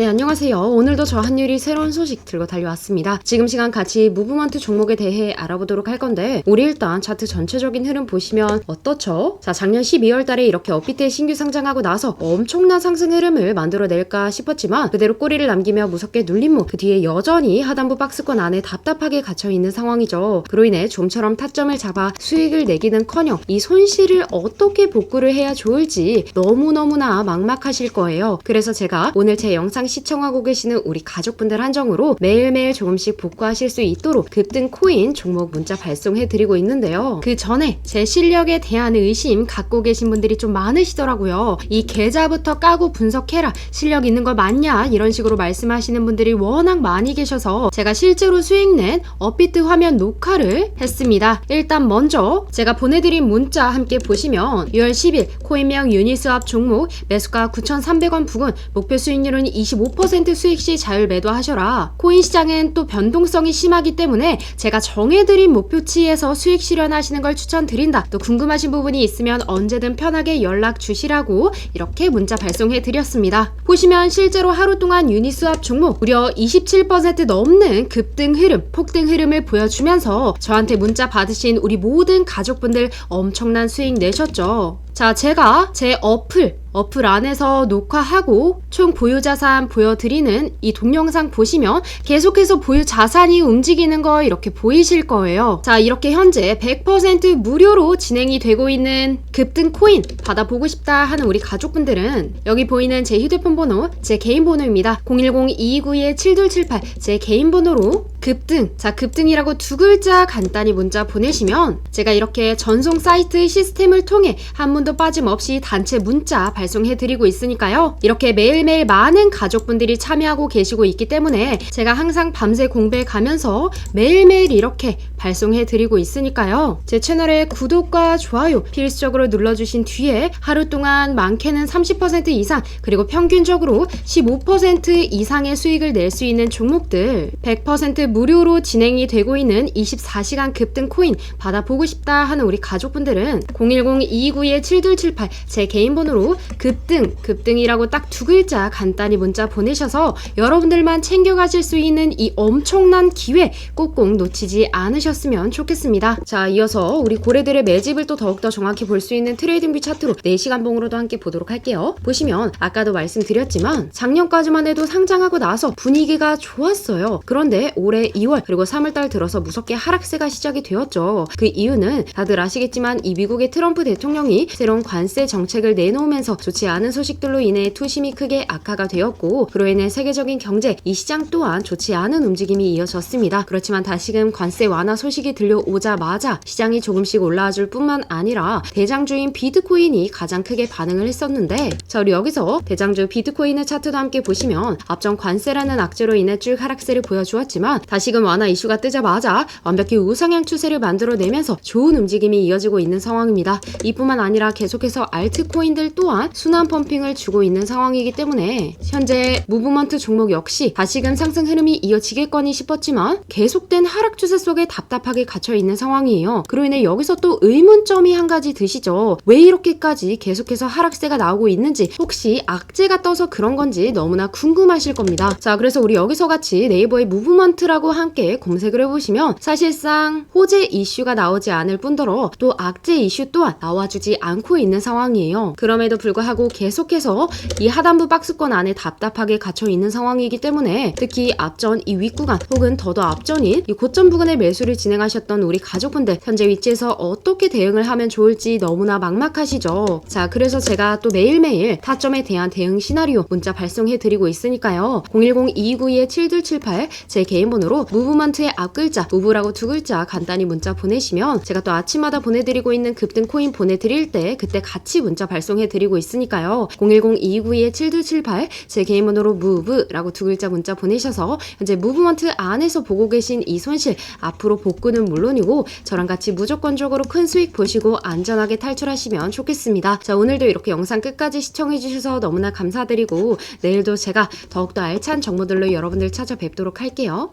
네, 안녕하세요. 오늘도 저 한율이 새로운 소식 들고 달려왔습니다. 지금 시간 같이 무브먼트 종목에 대해 알아보도록 할 건데, 우리 일단 차트 전체적인 흐름 보시면 어떻죠? 자, 작년 12월 달에 이렇게 업비트에 신규 상장하고 나서 엄청난 상승 흐름을 만들어낼까 싶었지만, 그대로 꼬리를 남기며 무섭게 모, 그 뒤에 여전히 하단부 박스권 안에 답답하게 갇혀있는 상황이죠. 그로 인해 좀처럼 타점을 잡아 수익을 내기는 커녕, 이 손실을 어떻게 복구를 해야 좋을지 너무너무나 막막하실 거예요. 그래서 제가 오늘 제 영상 시청하고 계시는 우리 가족분들 한정으로 매일매일 조금씩 복구하실 수 있도록 급등 코인 종목 문자 발송해 드리고 있는데요. 그 전에 제 실력에 대한 의심 갖고 계신 분들이 좀 많으시더라고요. 이 계좌부터 까고 분석해라. 실력 있는 거 맞냐? 이런 식으로 말씀하시는 분들이 워낙 많이 계셔서 제가 실제로 수익 낸 업비트 화면 녹화를 했습니다. 일단 먼저 제가 보내드린 문자 함께 보시면 6월 10일 코인명 유니스왑 종목 매수가 9,300원 부근 목표 수익률은 25% 수익 시 자율 매도하셔라. 코인 시장엔 또 변동성이 심하기 때문에 제가 정해드린 목표치에서 수익 실현하시는 걸 추천드린다. 또 궁금하신 부분이 있으면 언제든 편하게 연락 주시라고 이렇게 문자 발송해 드렸습니다. 보시면 실제로 하루 동안 유니스왑 종목 무려 27% 넘는 급등 흐름, 폭등 흐름을 보여주면서 저한테 문자 받으신 우리 모든 가족분들 엄청난 수익 내셨죠. 자, 제가 제 어플, 어플 안에서 녹화하고 총 보유 자산 보여드리는 이 동영상 보시면 계속해서 보유 자산이 움직이는 거 이렇게 보이실 거예요. 자, 이렇게 현재 100% 무료로 진행이 되고 있는 급등 코인 받아보고 싶다 하는 우리 가족분들은 여기 보이는 제 휴대폰 번호, 제 개인 번호입니다. 010-2291-7278 제 개인 번호로 급등, 자, 급등이라고 두 글자 간단히 문자 보내시면 제가 이렇게 전송 사이트 시스템을 통해 한 분도 빠짐없이 단체 문자 발송해 드리고 있으니까요. 이렇게 매일매일 많은 가족분들이 참여하고 계시고 있기 때문에 제가 항상 밤새 공부해 가면서 매일매일 이렇게 발송해 드리고 있으니까요. 제 채널에 구독과 좋아요 필수적으로 눌러주신 뒤에 하루 동안 많게는 30% 이상 그리고 평균적으로 15% 이상의 수익을 낼 수 있는 종목들 100% 무료로 진행이 되고 있는 24시간 급등 코인 받아보고 싶다 하는 우리 가족분들은 010-2291-7278 제 개인 번호로 급등, 급등이라고 딱 두 글자 간단히 문자 보내셔서 여러분들만 챙겨가실 수 있는 이 엄청난 기회 꼭꼭 놓치지 않으셨으면 좋겠습니다. 자, 이어서 우리 고래들의 매집을 또 더욱더 정확히 볼 수 있는 트레이딩 뷰 차트로 4시간 봉으로도 함께 보도록 할게요. 보시면 아까도 말씀드렸지만 작년까지만 해도 상장하고 나서 분위기가 좋았어요. 그런데 올해 2월 그리고 3월달 들어서 무섭게 하락세가 시작이 되었죠. 그 이유는 다들 아시겠지만 이 미국의 트럼프 대통령이 새로운 관세 정책을 내놓으면서 좋지 않은 소식들로 인해 투심이 크게 악화가 되었고 그로 인해 세계적인 경제 이 시장 또한 좋지 않은 움직임이 이어졌습니다. 그렇지만 다시금 관세 완화 소식이 들려오자마자 시장이 조금씩 올라와 줄 뿐만 아니라 대장주인 비트코인이 가장 크게 반응을 했었는데 자 우리 여기서 대장주 비트코인의 차트도 함께 보시면 앞전 관세라는 악재로 인해 쭉 하락세를 보여주었지만 다시금 완화 이슈가 뜨자마자 완벽히 우상향 추세를 만들어내면서 좋은 움직임이 이어지고 있는 상황입니다. 이뿐만 아니라 계속해서 알트코인들 또한 순환 펌핑을 주고 있는 상황이기 때문에 현재 무브먼트 종목 역시 다시금 상승 흐름이 이어지겠거니 싶었지만 계속된 하락 추세 속에 답답하게 갇혀 있는 상황이에요. 그로 인해 여기서 또 의문점이 한 가지 드시죠. 왜 이렇게까지 계속해서 하락세가 나오고 있는지 혹시 악재가 떠서 그런 건지 너무나 궁금하실 겁니다. 자, 그래서 우리 여기서 같이 네이버의 무브먼트라고 함께 검색을 해보시면 사실상 호재 이슈가 나오지 않을 뿐더러 또 악재 이슈 또한 나와주지 않고 있는 상황이에요. 그럼에도 불구하고 계속해서 이 하단부 박스권 안에 답답하게 갇혀 있는 상황이기 때문에 특히 앞전 이 윗구간 혹은 더더 앞전인 이 고점 부근의 매수를 진행하셨던 우리 가족분들 현재 위치에서 어떻게 대응을 하면 좋을지 너무나 막막하시죠. 자, 그래서 제가 또 매일매일 타점에 대한 대응 시나리오 문자 발송해 드리고 있으니까요. 010-2292-7278 제 개인 번호로 무브먼트의 앞 글자 무브라고 두 글자 간단히 문자 보내시면 제가 또 아침마다 보내드리고 있는 급등 코인 보내드릴 때 그때 같이 문자 발송해 드리고 있 으니까요. 010-2292-7278 제 개인 번호로 무브라고 두 글자 문자 보내셔서 현재 무브먼트 안에서 보고 계신 이 손실 앞으로 복구는 물론이고 저랑 같이 무조건적으로 큰 수익 보시고 안전하게 탈출하시면 좋겠습니다. 자 오늘도 이렇게 영상 끝까지 시청해 주셔서 너무나 감사드리고 내일도 제가 더욱더 알찬 정보들로 여러분들 찾아뵙도록 할게요.